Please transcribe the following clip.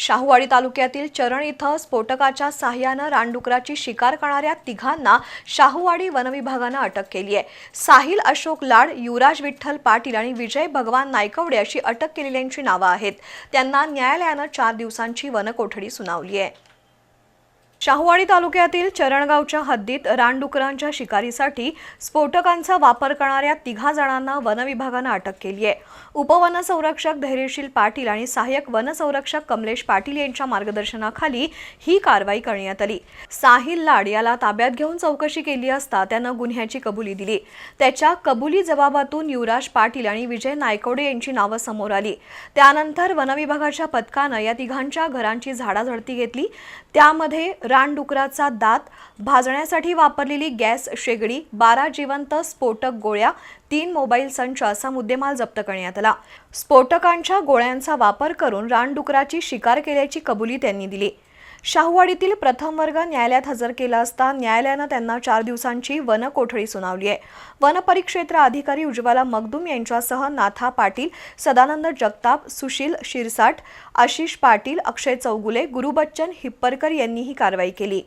शाहूवाडी तालुक्यातील चरण इथं स्फोटकाच्या साह्यानं रानडुकराची शिकार करणाऱ्या तिघांना शाहूवाडी वनविभागानं अटक केली आहे. साहिल अशोक लाड युवराज विठ्ठल पाटील आणि विजय भगवान नायकवडे अशी अटक केलेल्यांची नावं आहेत. त्यांना न्यायालयानं चार दिवसांची वनकोठडी सुनावली आहे. शाहूवाडी तालुक्यातील चरणगावच्या हद्दीत रानडुकरांच्या शिकारीसाठी स्फोटकांचा वापर करणाऱ्या तिघा जणांना वनविभागानं अटक केली आहे. उपवनसंरक्षक धैर्यशील पाटील आणि सहाय्यक वनसंरक्षक कमलेश पाटील यांच्या मार्गदर्शनाखाली ही कारवाई करण्यात आली. साहिल लाड याला ताब्यात घेऊन चौकशी केली असता त्यानं गुन्ह्याची कबुली दिली. त्याच्या कबुली जबाबातून युवराज पाटील आणि विजय नायकोडे यांची नावं समोर आली. त्यानंतर वनविभागाच्या पथकानं या तिघांच्या घरांची झाडाझडती घेतली. त्यामध्ये रानडुकराचा दात भाजण्यासाठी वापरलेली गॅस शेगडी बारा जिवंत स्फोटक गोळ्या तीन मोबाईल संच असा मुद्देमाल जप्त करण्यात आला. स्फोटकांच्या गोळ्यांचा वापर करून रानडुकराची शिकार केल्याची कबुली त्यांनी दिली. शाहूवाडीतील प्रथम वर्ग न्यायालयात हजर केला असता न्यायालयानं त्यांना चार दिवसांची वनकोठडी सुनावली आहे. वनपरिक्षेत्र अधिकारी उज्ज्वला मगदूम यांच्यासह नाथा पाटील सदानंद जगताप सुशील शिरसाट आशिष पाटील अक्षय चौगुले गुरुबच्चन हिप्परकर यांनी ही कारवाई केली.